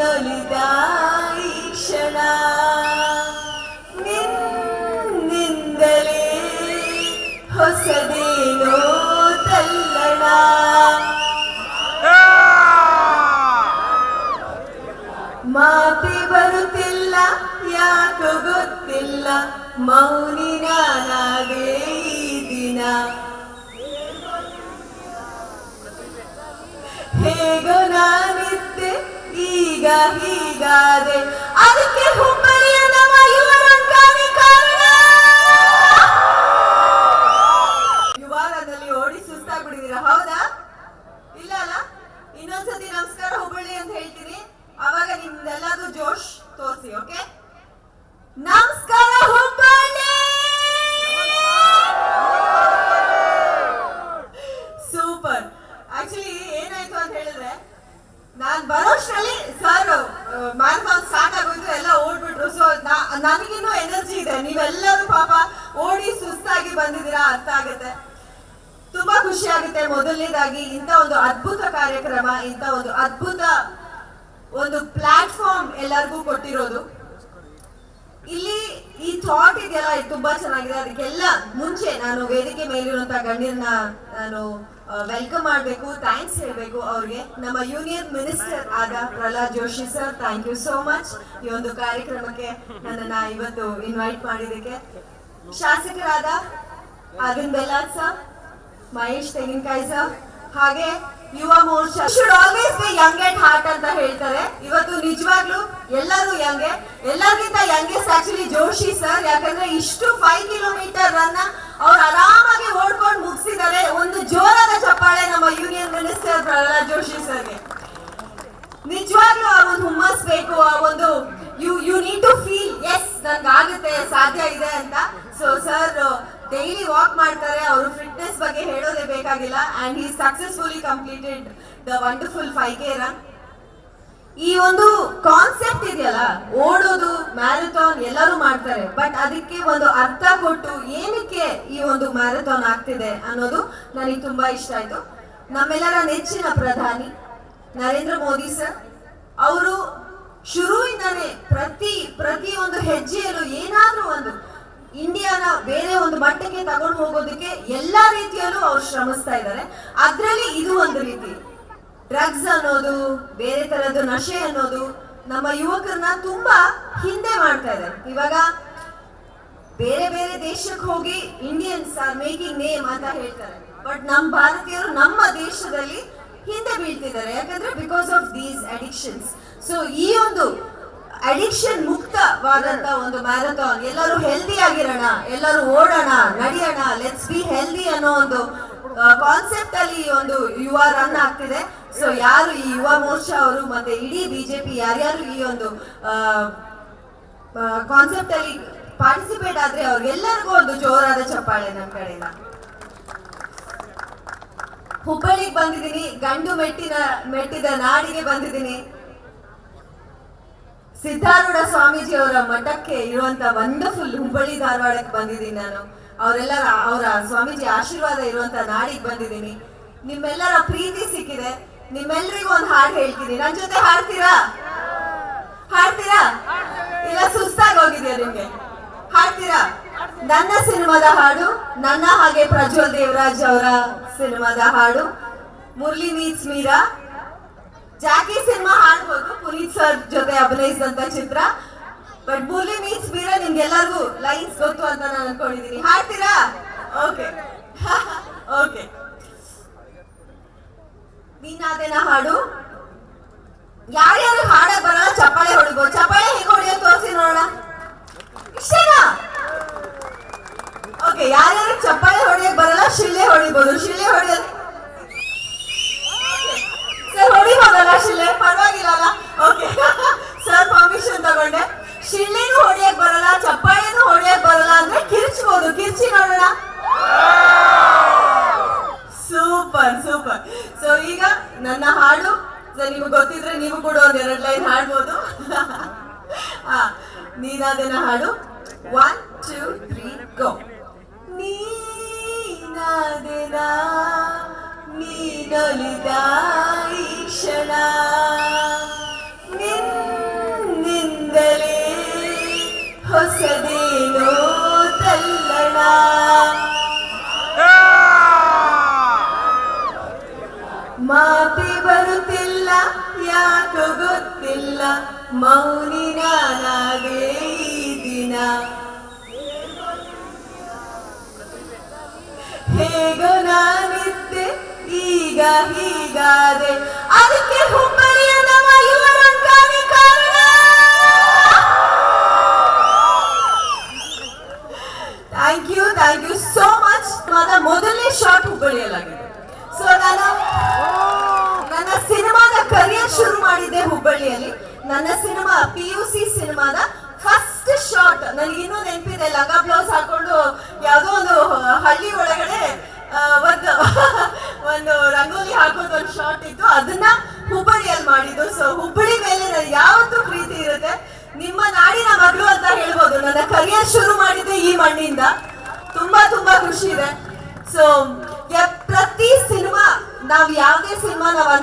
ನೀನೊಲಿದ ಈ ಕ್ಷಣ. ನಿನ್ನಿಂದಲೇ ಹೊಸದೇನೋ ತಲ್ಲಣ. ಮಾತೆ ಬರುತ್ತಿಲ್ಲ ಯಾಕೋ ಗೊತ್ತಿಲ್ಲ ಮೌನಿ ನಾನಾಗೆ ಈ ದಿನ. ಹೇಗೋ ನಾನಿದ್ದೆ ಈಗ ಹೀಗಾದೆ ಅದಕ್ಕೆ ಹುಬ್ಬಳ್ಳಿಯ ನಮ್ಮ ಯುವರಂಕಾರಿ ಕಾರಣ. ಯುವಾರದಲ್ಲಿ ಓಡಿ ಸುಸ್ತಾಗ್ಬಿಟ್ಟಿದ್ದೀರಾ? ಹೌದಾ? ಇಲ್ಲ ಅಲ್ಲ? ಇನ್ನೊಂದ್ಸತಿ ನಮಸ್ಕಾರ ಹುಬ್ಬಳ್ಳಿ ಅಂತ ಹೇಳ್ತೀನಿ. ಅವಾಗ ನಿಮ್ದೆಲ್ಲದು ಜೋಶ್ ತೋರಿಸಿ, ಓಕೆ? ನಮಸ್ಕಾರ ಹುಬ್ಬಳ್ಳಿ! ಸೂಪರ್. ಆಕ್ಚುಲಿ ಏನಾಯ್ತು ಅಂತ ಹೇಳಿದ್ರೆ, ನಾನ್ ಸರ್ ಮ್ಯಾರಥಾನ್ ಸ್ಟಾರ್ಟ್ ಆಗೋಯ್ತು ಎಲ್ಲ ಓಡ್ಬಿಟ್ರು. ಸೊ ನನಗಿನ್ನೂ ಎನರ್ಜಿ ಇದೆ. ನೀವೆಲ್ಲರೂ ಪಾಪ ಓಡಿ ಸುಸ್ತಾಗಿ ಬಂದಿದ್ದೀರಾ ಅರ್ಥ ಆಗುತ್ತೆ. ತುಂಬಾ ಖುಷಿ ಆಗುತ್ತೆ ಮೊದಲನೇದಾಗಿ ಇಂಥ ಒಂದು ಅದ್ಭುತ ಕಾರ್ಯಕ್ರಮ, ಇಂಥ ಒಂದು ಅದ್ಭುತ ಒಂದು ಪ್ಲಾಟ್ಫಾರ್ಮ್ ಎಲ್ಲರಿಗೂ ಕೊಟ್ಟಿರೋದು. ಈ ಥಾಟ್ ಇದೆಯಲ್ಲ ಇದು ತುಂಬಾ ಚೆನ್ನಾಗಿದೆ. ಅದಕ್ಕೆಲ್ಲ ಮುಂಚೆ ನಾನು ವೇದಿಕೆ ಮೇಲಿರುವಂತ ಗಣ್ಯರನ್ನ ನಾನು ವೆಲ್ಕಮ್ ಮಾಡಬೇಕು ಥ್ಯಾಂಕ್ಸ್ ಹೇಳಬೇಕು ಅವ್ರಿಗೆ. ನಮ್ಮ ಯೂನಿಯನ್ ಮಿನಿಸ್ಟರ್ ಆದ Prahlad Joshi sir thank you so much ಈ ಒಂದು ಕಾರ್ಯಕ್ರಮಕ್ಕೆ ನನ್ನನ್ನ ಇವತ್ತು ಇನ್ವೈಟ್ ಮಾಡಿದಕ್ಕೆ ಶಾಸಕರಾದ ಅರವಿಂದ್ ಬೆಲ್ಲಾದ್ ಸರ್ ಮಹೇಶ್ ತೆಂಗಿನಕಾಯಿ ಸರ್ ಹಾಗೆ Yuva Morcha should always be young at heart ಅಂತ ಹೇಳ್ತಾರೆ. ಇವತ್ತು ನಿಜವಾಗ್ಲೂ ಎಲ್ಲರೂ ಯಂಗೆ ಎಲ್ಲರಿಗಿಂತ ಯಂಗೆಸ್ಟ್ ಆಕ್ಚುಲಿ ಜೋಶಿ ಸರ್ ಯಾಕಂದ್ರೆ ಇಷ್ಟು ಫೈವ್ ಕಿಲೋಮೀಟರ್ ಅನ್ನ ಅವ್ರು ಆರಾಮಾಗಿ ಓಡ್ಕೊಂಡು ಮುಗಿಸಿದ್ದಾರೆ. ಒಂದು ಜೋರಾದ ಚಪ್ಪಾಳೆ ನಮ್ಮ ಯೂನಿಯನ್ ಮಿನಿಸ್ಟರ್ ಪ್ರಹ್ಲಾದ್ ಜೋಶಿ ಸರ್ಗೆ ನಿಜವಾಗ್ಲೂ ಆ ಒಂದು ಹುಮ್ಮಸ್ ಬೇಕು, ಆ ಒಂದು you you need to feel yes ನನ್ಗಾಗುತ್ತೆ ಸಾಧ್ಯ ಇದೆ ಅಂತ. ಸೊ ಸರ್ ಡೈಲಿ ವಾಕ್ ಮಾಡ್ತಾರೆ. ಅವರು ಫಿಟ್ನೆಸ್ ಬಗ್ಗೆ ಹೇಳೋದೇ ಬೇಕಾಗಿಲ್ಲ. ಅಂಡ್ ಈ successfully completed the wonderful five K ಈ ಒಂದು ಕಾನ್ಸೆಪ್ಟ್ ಇದೆಯಲ್ಲ, ಓಡೋದು ಮ್ಯಾರಥಾನ್ ಎಲ್ಲರೂ ಮಾಡ್ತಾರೆ. ಬಟ್ ಅದಕ್ಕೆ ಒಂದು ಅರ್ಥ ಕೊಟ್ಟು ಏನಕ್ಕೆ ಈ ಒಂದು ಮ್ಯಾರಥಾನ್ ಆಗ್ತಿದೆ ಅನ್ನೋದು ನನಗೆ ತುಂಬಾ ಇಷ್ಟ ಆಯ್ತು. ನಮ್ಮೆಲ್ಲರ ನೆಚ್ಚಿನ ಪ್ರಧಾನಿ ನರೇಂದ್ರ ಮೋದಿ ಸರ್, ಅವರು ಶುರುವಿಂದಾನೇ ಪ್ರತಿ ಪ್ರತಿ ಒಂದು ಹೆಜ್ಜೆಯಲ್ಲೂ ಏನಾದ್ರೂ ಒಂದು ಇಂಡಿಯಾನ ಬೇರೆ ಒಂದು ಮಟ್ಟಕ್ಕೆ ತಗೊಂಡು ಹೋಗೋದಕ್ಕೆ ಎಲ್ಲಾ ರೀತಿಯಲ್ಲೂ ಅವ್ರು ಶ್ರಮಿಸ್ತಾ ಇದ್ದಾರೆ. ಅದರಲ್ಲಿ ಇದು ಒಂದು ರೀತಿ. ಡ್ರಗ್ಸ್ ಅನ್ನೋದು, ಬೇರೆ ತರದ್ದು ನಶೆ ಅನ್ನೋದು ನಮ್ಮ ಯುವಕರನ್ನ ತುಂಬಾ ಹಿಂದೆ ಮಾಡ್ತಾ ಇದೆ. ಇವಾಗ ಬೇರೆ ಬೇರೆ ದೇಶಕ್ಕೆ ಹೋಗಿ ಇಂಡಿಯನ್ಸ್ ಆರ್ ಮೇಕಿಂಗ್ ನೇಮ್ ಅಂತ ಹೇಳ್ತಾರೆ. ಬಟ್ ನಮ್ಮ ಭಾರತೀಯರು ನಮ್ಮ ದೇಶದಲ್ಲಿ ಹಿಂದೆ ಬೀಳ್ತಿದ್ದಾರೆ. ಯಾಕಂದ್ರೆ because of these addictions so ಈ ಒಂದು ಅಡಿಕ್ಷನ್ ಮುಕ್ತವಾದಂತ ಒಂದು ಮ್ಯಾರಥಾನ್ ಎಲ್ಲರೂ ಹೆಲ್ದಿ ಆಗಿರೋಣ, ಎಲ್ಲರೂ ಓಡೋಣ, ನಡೆಯೋಣ ಲೆಟ್ಸ್ ಬಿ ಹೆಲ್ದಿ ಅನ್ನೋ ಒಂದು ಕಾನ್ಸೆಪ್ಟ್ ಅಲ್ಲಿ ಒಂದು ಯುವ ರನ್ ಆಗ್ತಿದೆ. ಸೊ ಯಾರು ಈ ಯುವ ಮೋರ್ಚಾ ಅವರು ಮತ್ತೆ ಇಡೀ ಬಿಜೆಪಿ ಯಾರ್ಯಾರು ಈ ಒಂದು ಕಾನ್ಸೆಪ್ಟ್ ಅಲ್ಲಿ ಪಾರ್ಟಿಸಿಪೇಟ್ ಆದ್ರೆ ಅವ್ರಿಗೆಲ್ಲರಿಗೂ ಒಂದು ಜೋರಾದ ಚಪ್ಪಾಳೆ ನಮ್ಮ ಕಡೆಯಿಂದ. ಹುಬ್ಬಳ್ಳಿಗೆ ಬಂದಿದ್ದೀನಿ, ಗಂಡು ಮೆಟ್ಟಿನ, ಮೆಟ್ಟಿದ ನಾಡಿಗೆ ಬಂದಿದ್ದೀನಿ. ಸಿದ್ಧಾರೂಢ ಸ್ವಾಮೀಜಿ ಅವರ ಮಠಕ್ಕೆ ಇರುವಂತ ವಂಡರ್ಫುಲ್ ಹುಬ್ಬಳ್ಳಿ ಧಾರವಾಡಕ್ಕೆ ಬಂದಿದ್ದೀನಿ ನಾನು. ಅವರೆಲ್ಲ ಅವರ ಸ್ವಾಮೀಜಿ ಆಶೀರ್ವಾದ ಇರುವಂತ ನಾಡಿಗೆ ಬಂದಿದ್ದೀನಿ. ನಿಮ್ಮೆಲ್ಲರ ಪ್ರೀತಿ ಸಿಕ್ಕಿದೆ. ನಿಮ್ಮೆಲ್ಲರಿಗೂ ಒಂದು ಹಾಡು ಹೇಳ್ತೀನಿ. ನನ್ನ ಜೊತೆ ಹಾಡ್ತೀರಾ? ಹಾಡ್ತೀರಾ? ಇಲ್ಲ, ಸುಸ್ತಾಗಿ ಹೋಗಿದೆಯಾ ನಿಮ್ಗೆ? ಹಾಡ್ತೀರಾ? ನನ್ನ ಸಿನಿಮಾದ ಹಾಡು, ನನ್ನ ಹಾಗೆ ಪ್ರಜ್ವಲ್ ದೇವರಾಜ್ ಅವರ ಸಿನಿಮಾದ ಹಾಡು, ಮುರಳಿ ಮೀಟ್ಸ್ ಮೀರಾ. ಜಾಕಿ ಸಿನಿಮಾ ಹಾಡ್ಬೋದು, ಪುನೀತ್ ಸರ್ ಜೊತೆ ಅಭಿನಯಿಸಿದಂತ ಚಿತ್ರ. ಬಟ್ ಮುರಳಿ ಮೀಟ್ಸ್ ಮೀರಾ ನಿಮ್ಗೆಲ್ಲರಿಗೂ ಲೈನ್ಸ್ ಗೊತ್ತು ಅಂತ ನಾನು ಅನ್ಕೊಂಡಿದ್ದೀನಿ ಹಾಡ್ತೀರಾ? ಓಕೆ. ಓಕೆ. ನೀನಾದೇನ ಹಾಡು? ಯಾರ್ಯಾರು ಹಾಡ ಬರಲ್ಲ, ಚಪ್ಪಾಳೆ ಹೊಡಿಬೋ ಚಪ್ಪಾಳೆ ಹೇಗೆ ಹೊಡಿಯೋದು ತೋರಿಸಿ ನೋಡೋಣ. ಇಷ್ಟೇನಾ ಓಕೆ ಯಾರ್ಯಾರು ಚಪ್ಪಾಳೆ ಹೊಡಿಯಕ್ ಬರಲ್ಲ ಶಿಳ್ಳೆ ಹೊಡಿಬೋದು. ಶಿಳ್ಳೆ ಹೊಡಿಯೋದು ಸರ್ ಹೊಡಿಬೋದಲ್ಲ ಶಿಳ್ಳೆ ಪರವಾಗಿಲ್ಲಲ್ಲ. ಓಕೆ ಸರ್ ಪರ್ಮಿಷನ್ ತಗೊಂಡೆ. ಶಿಳ್ಳೆನೂ ಹೊಡಿಯಕ್ ಬರಲ್ಲ, ಚಪ್ಪಾಳೆನೂ ಹೊಡಿಯಕ್ ಬರಲ್ಲ ಅಂದ್ರೆ ಕಿರ್ಚ್ಬೋದು. ಕಿರ್ಚಿ ನೋಡೋಣ. ನನ್ನ ಹಾಡು ನಿಮ್ಗೆ ಗೊತ್ತಿದ್ರೆ ನೀವು ಕೂಡ ಒಂದ್ ಎರಡು ಲೈನ್ ಹಾಡ್ಬೋದು. ನೀನಾದನ ಹಾಡು. ಒನ್ ಟೂ ತ್ರೀ ಗೋ ನೀನಾದಿನ, ನೀನೊಲಿದ ಈಕ್ಷಣ ನಿನ್ನಿಂದಲೇ ಹೊಸದೇನೋ ತಲ್ಲಣ. ಗೊತ್ತಿಲ್ಲ ಮೌನಿ ಈ ದಿನ. ಹೇಗೋ ನಾನಿದ್ದೆ, ಈಗ ಹೀಗಾದೆ. ಅದಕ್ಕೆ ಹುಬ್ಬಳ್ಳಿಯ ನಮ್ಮ ಯುವರಂಕಾನಿ ಕಾರಣ. Thank you thank you so much ನನ್ನ ಮೊದಲನೇ ಶಾಟ್ ಹುಬ್ಬಳ್ಳಿಯಲ್ಲಾಗಿದೆ ಸೊ ನಾನು ನನ್ನ ಸಿನಿಮಾದ ಕರಿಯರ್ ಶುರು ಮಾಡಿದ್ದೆ ಹುಬ್ಬಳ್ಳಿಯಲ್ಲಿ. ನನ್ನ ಸಿನಿಮಾ ಪಿ ಯು ಸಿ ಸಿನಿಮಾದ ಫಸ್ಟ್ ಶಾರ್ಟ್ ನನಗೆ ಇನ್ನೂ ನೆನಪಿದೆ, ಲಂಗ ಬ್ಲೌಸ್ ಹಾಕೊಂಡು ಯಾವುದೋ ಒಂದು ಹಳ್ಳಿ ಒಳಗಡೆ ಒಂದು ಒಂದು ರಂಗೋಲಿ ಹಾಕೋದು ಒಂದು ಶಾರ್ಟ್ ಇತ್ತು. ಅದನ್ನ ಹುಬ್ಬಳ್ಳಿಯಲ್ಲಿ ಮಾಡಿದ್ದು. ಸೊ ಹುಬ್ಬಳ್ಳಿ ಮೇಲೆ ನನಗೆ ಯಾವತ್ತೂ ಪ್ರೀತಿ ಇರುತ್ತೆ. ನಿಮ್ಮ ನಾಡಿನ ಮಗಳು ಅಂತ ಹೇಳ್ಬೋದು. ನನ್ನ ಕರಿಯರ್ ಶುರು ಮಾಡಿದ್ದೆ ಈ ಮಣ್ಣಿಂದ. ತುಂಬಾ ತುಂಬಾ ಖುಷಿ ಇದೆ. ಸೊ ಪ್ರತಿ ಸಿನಿಮಾ, ನಾವ್ ಯಾವ್ದೇ ಸಿನಿಮಾ ನಾವ್